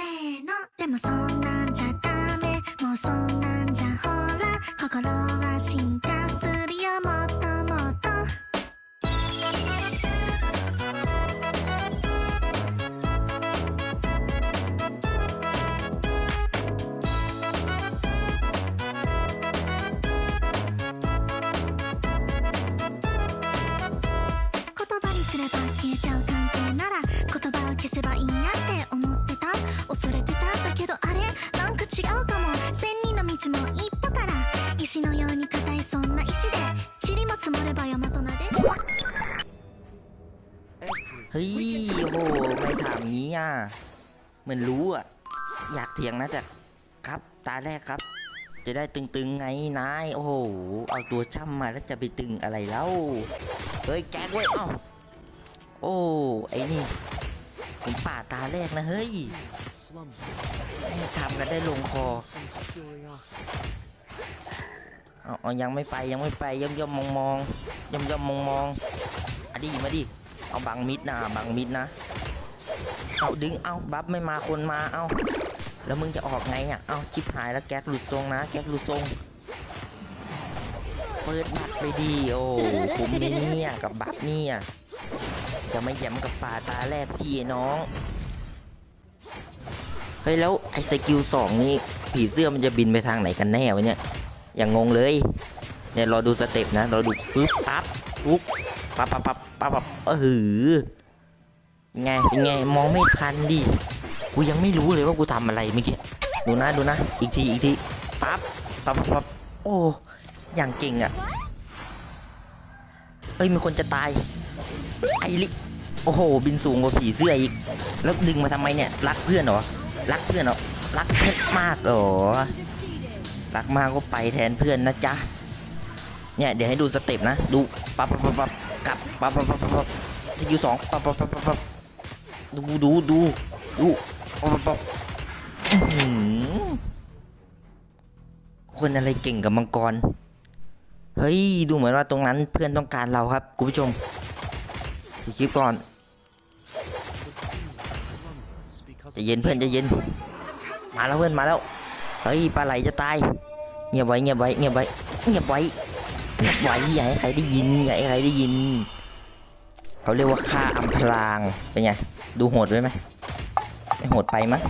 せーの。でもそんなんじゃダメ。もうそんなんじゃほら。心は進化するよ。もっともっと。言葉にすれば消えちゃう関係なら言葉を消せばいい เฮ้ยโอ้โหไม่ถามงี้อะเหมือนรู้อะ อยากเถียงนะแต่ครับตาแรกครับ จะได้ตึงๆไงนายโอ้โหเอาตัวช่ำมาแล้วจะไปตึงอะไรแล้วเฮ้ยแก๊กเว้ยเอ้าโอ้ไอ้นี่ผมป่าตาแรกนะเฮ้ยทำกันได้ลงคอเอาเอายังไม่ไปยังไม่ไปย่อมย่อมมองมองย่อมย่อมมองมองอดีมาดิ เอาบังมิดนะบังมิดนะ เอาดึงเอาบัฟไม่มาคนมาเอาแล้วมึงจะออกไงอะเอาชิบหายแล้วแก๊กหลุดทรงนะ แก๊กหลุดทรงเฟิร์สบัตไปดีโอ้คุ้มไหมเนี่ยกับบัตรเนี่ยจะไม่แย้มกับป่าตาแรกพี่น้องเฮ้ยแล้วไอ้สกิลสองนี่ผีเสื้อมันจะบินไปทางไหนกันแน่วะเนี่ยอย่างงงเลยเนี่ยรอดูสเต็ปนะรอดูปึ๊บปั๊บ ปุ๊บปั๊บปั๊บปั๊บปั๊บปั๊บเออหือไงเป็นไงมองไม่ทันดิกูยังไม่รู้เลยว่ากูทำอะไรเมื่อกี้ดูนะดูนะ อีกทีอีกทีปั๊บปั๊บปั๊บโอ้อย่างเก่งอะเอ้ยมีคนจะตายไอลิโอ้โห บินสูงกว่าผีเสื้ออีก แล้วดึงมาทำไมเนี่ย รักเพื่อนเหรอ รักเพื่อนเหรอ รักเพื่อนมากเหรอ รักมากก็ไปแทนเพื่อนนะจ๊ะ เนี่ยเดี๋ยวให้ดูสเต็ปนะ ดูปั๊บปั๊บปั๊บปับกลับปั๊บปั๊บปั๊บปั๊บสกิลสองปั๊บปั๊บปั๊บปั๊บดูดูดูดูปั๊บปั๊บคนอะไรเก่งกับมังกร เฮ้ย ดูเหมือนว่าตรงนั้นเพื่อนต้องการเราครับคุณผู้ชมทีคลิปก่อนจะเย็นเพื่อนจะเย็น มาแล้วเพื่อนมาแล้ว เฮ้ยปลาไหลจะตาย เงียบไว้เงียบไว้เงียบไว้เงียบไว้ เงียบไว้อย่าให้ใครได้ยินอย่าให้ใครได้ยิน เขาเรียกว่าฆ่าอำพรางเป็นไงดูโหดไว้ไหมไม่โหดไปมั้ง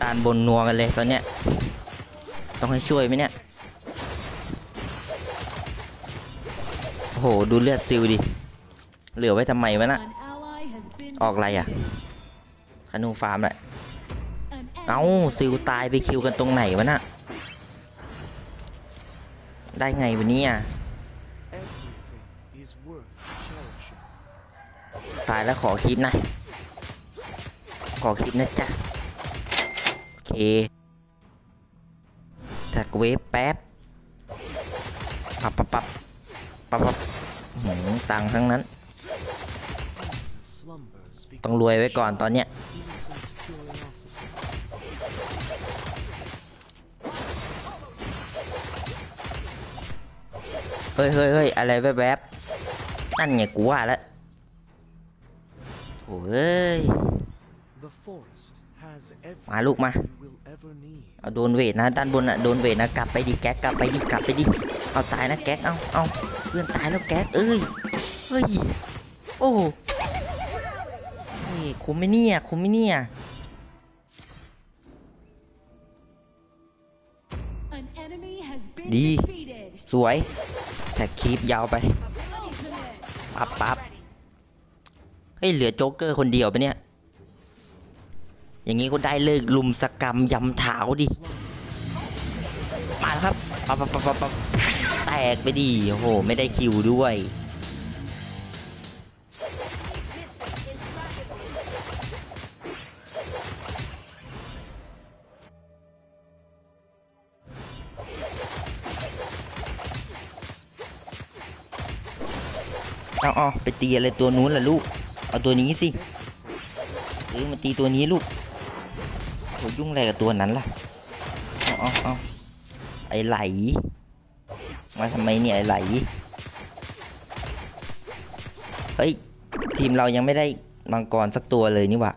ตานบนนัวกันเลยตอนเนี้ยต้องให้ช่วยไหมเนี่ยโอ้โหดูเลือดซิลดิเหลือไว้ทำไมวะน่ะออกอะไรอะ defeated. คานูฟาร์มแหละเอ้าซิลตายไปคิวกันตรงไหนวะน่ะได้ไงวันนี้อะ ตายแล้วขอคลิปนะ ขอคลิปนะจ๊ะ โอเคแท็กเวฟแป๊บปับปับปับปับปับหืมตังทั้งนั้น ต้องรวยไว้ก่อนตอนเนี้ยเฮ้ยเฮ้ยเฮ้ยอะไรแวบๆนั่นไงกูว่าแล้ว โถ่เอ้ย The forest has มาลูก everything มา you will ever need. เอาโดนเวทนะด้านบนอะโดนเวทนะกลับไปดิแก๊กกลับไปดิกลับไปดิเอาตายนะแก๊กเอาเอาเพื่อนตายแล้วแก๊กเอ้ยเฮ้ยโอ้เฮ้ยคุ้มไหมเนี่ยคุ้มไหมเนี่ย An enemy has been Đi. defeated. สวยแท็กคีปยาวไป Ultimate. ปั๊บปั๊บ เฮ้ยเหลือโจ๊กเกอร์คนเดียวไปะเนี่ย อย่างงี้ก็ได้เลิกลุมสกรรมยำเท้าดิ มาแล้วครับปั๊บปั๊บปับปั๊บปั๊บแตกไปดิโอ้โห ไม่ได้คิวด้วย เอาเอาไปตีอะไรตัวนู้นล่ะลูก เอาตัวนี้สิหรือมาตีตัวนี้ลูกโหยุ่งอะไรกับตัวนั้นล่ะเอาเอาเอาไอไหล มาทำไมเนี่ยไอไหล เฮ้ย ทีมเรายังไม่ได้มังกรสักตัวเลยนี่หว่า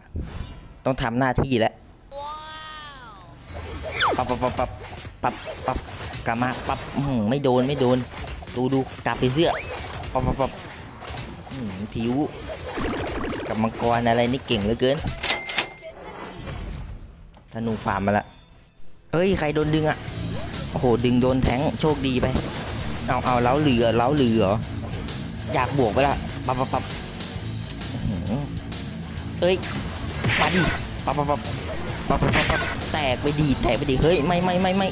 ต้องทำหน้าที่แล้วปับปับปับปับปับปับกลับมาปับหือไม่โดนไม่โดน ดูดูกลับไปเสื้อปับปับปับ ผิว กับมังกรอะไรนี่เก่งเหลือเกินธนูฟาร์มมาละเฮ้ย ใครโดนดึงอะโอ้โห ดึงโดนแทงโชคดีไป เอาเอาเล้าเหลือเล้าเหลือ อยากบวกไปละปับปับปับเอ้ย มาดิปับปับปับปับปับปับปับแตกไปดี แตกไปดี เฮ้ย ไม่ไม่ไม่ไม่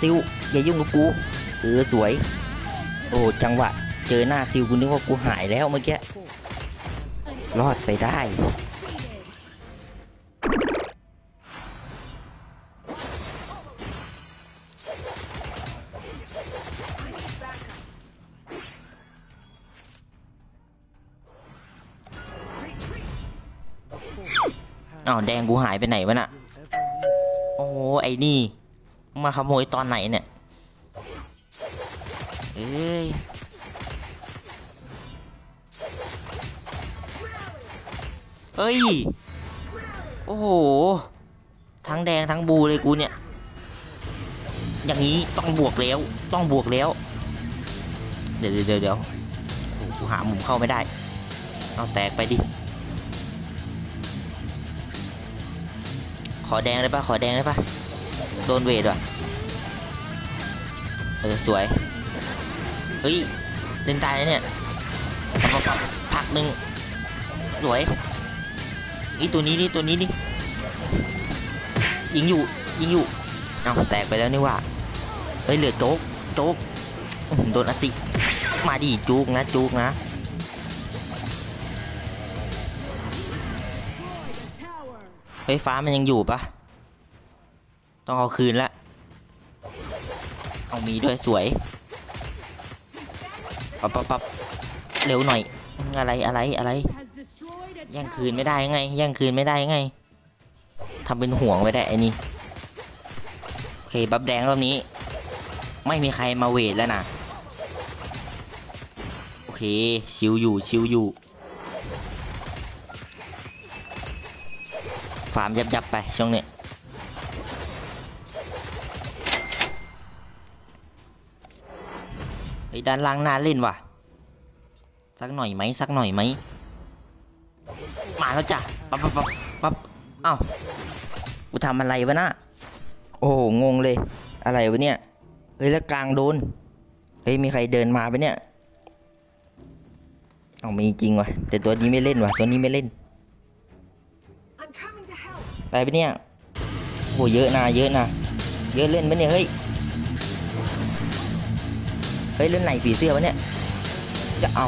ซิวอย่ายุ่งกับกู เออ สวย โอ้ จังหวะ เจอหน้าซิวกูนึกว่ากูหายแล้วเมื่อกี้รอดไปได้ อ้าวแดงกูหายไปไหนวะน่ะ โอ้โหไอ้นี่ มาขโมยตอนไหนเนี่ย เอ้ย เฮ้ย โอ้โห ทั้งแดงทั้งบูเลยกูเนี่ย อย่างนี้ต้องบวกแล้ว ต้องบวกแล้วเดี๋ยวเดี๋ยวเดี๋ยวเดี๋ยวกูหามุมเข้าไม่ได้ เอาแตกไปดิ ขอแดงได้ปะขอแดงได้ปะโดนเวทว่ะ เออ สวย เฮ้ย เล่นได้นะเนี่ยปับปับปับพักหนึ่งสวย นี่ตัวนี้นี่ตัวนี้นี่ยิงอยู่ยิงอยู่เอาแตกไปแล้วนี่ว่าเฮ้ยเหลือโจ๊กโจ๊กโดนอติ มาดิจุกนะจุกนะเฮ้ยฟ้ามันยังอยู่ปะต้องเอาคืนละเอามีด้วยสวยปับปับปับเร็วหน่อยอะไรอะไรอะไร แย่งคืนไม่ได้ไง แย่งคืนไม่ได้ไงทำเป็นห่วงไว้ได้ไอ้นี่โอเคบับแดงรอบนี้ ไม่มีใครมาเวทแล้วนะโอเค ชิวอยู่ชิวอยู่ฟาร์มยับยับไปช่วงนี้ไอ้ด้านล่างน่าเล่นว่ะ สักหน่อยไหมสักหน่อยไหม มาแล้วจ้ะปั๊บปั๊บปั๊บปั๊บอ้าวกูทำอะไรวะนะโอ้โหงงเลย อะไรวะเนี่ยเฮ้ยแล้วกลางโดนเฮ้ยมีใครเดินมาปะเนี่ยเอามีจริงวะแต่ตัวนี้ไม่เล่นวะตัวนี้ไม่เล่นอะไรปะเนี่ยโหเยอะนะเยอะนะเยอะเล่นปะเนี่ยเฮ้ยเฮ้ยเล่นไหนผีเสื้อวะเนี่ยจะเอา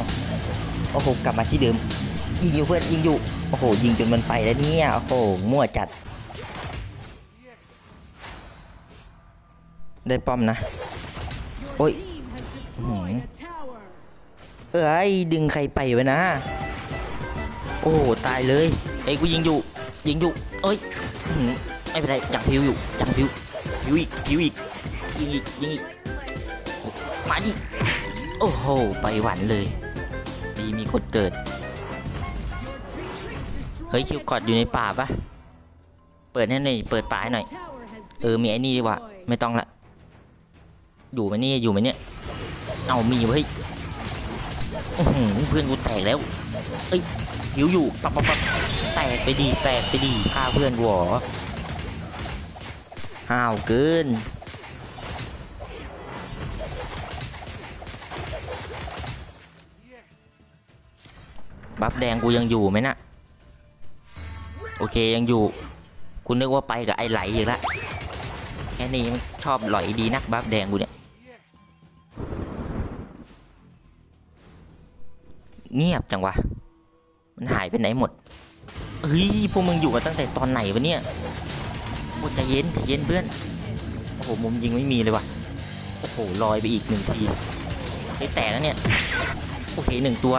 โอ้โหกลับมาที่เดิมยิงอยู่เพื่อนยิงอยู่ โอ้โห ยิงจนมันไปแล้วเนี่ย โอ้โห มั่วจัด ได้ป้อมนะ Your Oi. team has destroyed Mhm. a tower. เอ้ย ดึงใครไปวะนะ โอ้ตายเลย เอ้ยกูยิงอยู่ ยิงอยู่ เอ้ยอื้อหือไม่เป็นไรจังพิวอยู่ จังพิว พิวอีก พิวอีก ยิงอีก ยิงอีก มาดิ โอ้โห ไปหวันเลย ดีมีคนเกิด เฮ้ยคิวกอดอยู่ในป่าปะเปิดให้หน่อยเปิดป่าให้หน่อย เออมีไอ้นี่ดีกว่าไม่ต้องละอยู่ไหมนี่อยู่ไหมเนี่ยเอามีเว้ยเพื่อนกูแตกแล้วเอ้ยหิวอยู่ปับปับปับแตกไปดีแตกไปดีฆ่าเพื่อนกูหรอห้าวเกินบัฟแดงกูยังอยู่ไหมนะ โอเคยังอยู่ คุณนึกว่าไปกับไอ้ไหลอีกละแค่นี้มันชอบหลอยดีนักบัฟแดงกูเนี่ย เงียบจังวะ มันหายไปไหนหมดเฮ้ยพวกมึงอยู่กันตั้งแต่ตอนไหนวะเนี่ยโอ้ใจเย็นใจเย็นเพื่อน โอ้โหมุมยิงไม่มีเลยวะโอ้โหลอยไปอีกหนึ่งทีไอ้แตกแล้วเนี่ย โอเคหนึ่งตัว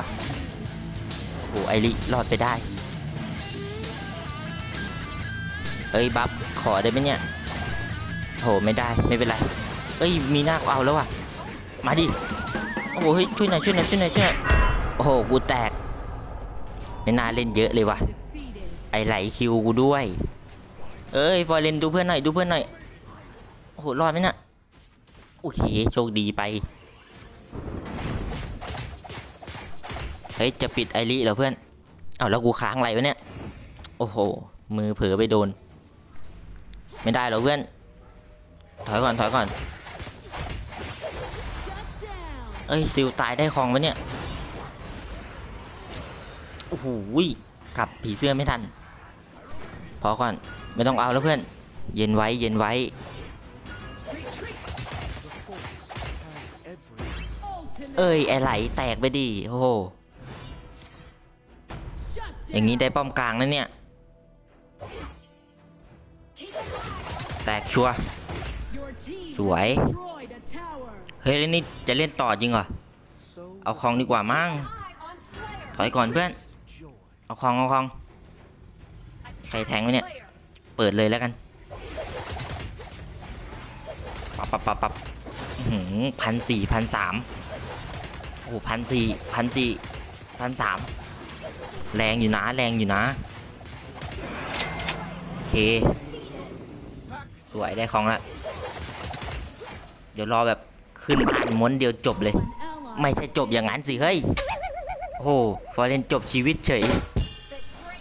โอ้โหไอริรอดไปได้ เอ้ยบัฟขอได้ไหมเนี่ยโหไม่ได้ไม่เป็นไรเอ้ยมีหน้าก็เอาแล้วว่ะมาดิโอ้โหเฮ้ยช่วยหน่อยช่วยหน่อยช่วยหน่อยช่วยหน่อยโอ้โหกูแตก ไม่น่าเล่นเยอะเลยว่ะไอไหลคิวกูด้วย เอ้ยฟอร์เรนดูเพื่อนหน่อยดูเพื่อนหน่อยโอ้โหรอดไหมน่ะโอเคโชคดีไปเฮ้ยจะปิดไอริเหรอเพื่อนเอาแล้วกูค้างอะไรวะเนี่ยโอ้โหมือเผลอไปโดน ไม่ได้หรอกเพื่อน ถอยก่อนถอยก่อน เอ้ยซิลตายได้คลองวะเนี่ย โอ้โหกลับผีเสื้อไม่ทัน พอก่อน ไม่ต้องเอาแล้วเพื่อน เย็นไว้เย็นไว้ เอ้ยไอไหลแตกไปดิโอ้โห อย่างนี้ได้ป้อมกลางแล้วเนี่ย แตกชัวร์สวย เฮ้ยแล้วนี่จะเล่นต่อจริงเหรอ เอาคลองดีกว่ามั้งถอยก่อนเพื่อน เอาคลองเอาคลอง ใครแทงไว้เนี่ย เปิดเลยแล้วกัน ปับปับปับปับพันสี่พันสามโอ้พันสี่พันสี่พันสามแรงอยู่นะ แรงอยู่นะ โอเค สวยได้ของละเดี๋ยวรอแบบขึ้นบ้านม้วนเดียวจบเลย ไม่ใช่จบอย่างนั้นสิเฮ้ยโอ้โหฟอร์เรนจบชีวิตเฉย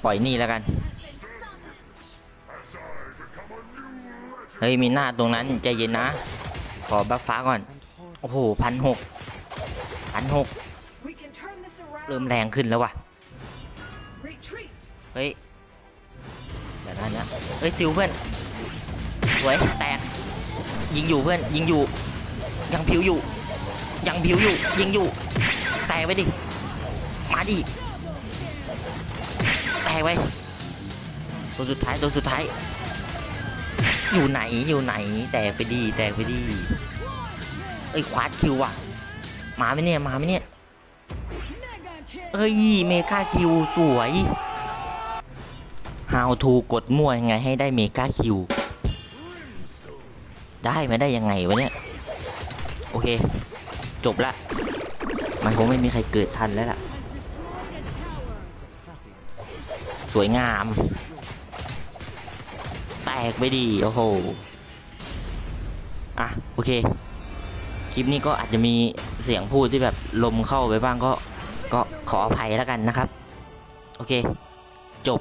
ปล่อยนี่แล้วกัน เฮ้ย มีหน้าตรงนั้นใจเย็นนะ ขอบัฟฟ้าก่อน โอ้โหพันหกพันหกเริ่มแรงขึ้นแล้วว่ะ เฮ้ยเดี๋ยวนนะเฮ้ยซิวเพื่อน วยแตกยิงอยู่เพื่อนยิงอยู่ ยังผิวอยู่ ยังผิวอยู่ ยิงอยู่ แตกไปดิ มาดิแตกไปตัวสุดท้ายตัวสุดท้าย อยู่ไหนอยู่ไหน แตกไปดีแตกไปดีเอ้ยควาดคิวว่ะ มาไหมเนี่ยมาไหมเนี่ยเอ้ยเมกาคิวสวย How to กดมั่วยังไงให้ได้เมกาคิว ได้ไม่ได้ยังไงวะเนี่ย โอเค จบละ มันคงไม่มีใครเกิดทันแล้วล่ะ สวยงาม แตกไปดี โอ้โห อะ โอเค คลิปนี้ก็อาจจะมีเสียงพูดที่แบบลมเข้าไปบ้างก็ ก็ขออภัยแล้วกันนะครับ โอเค จบ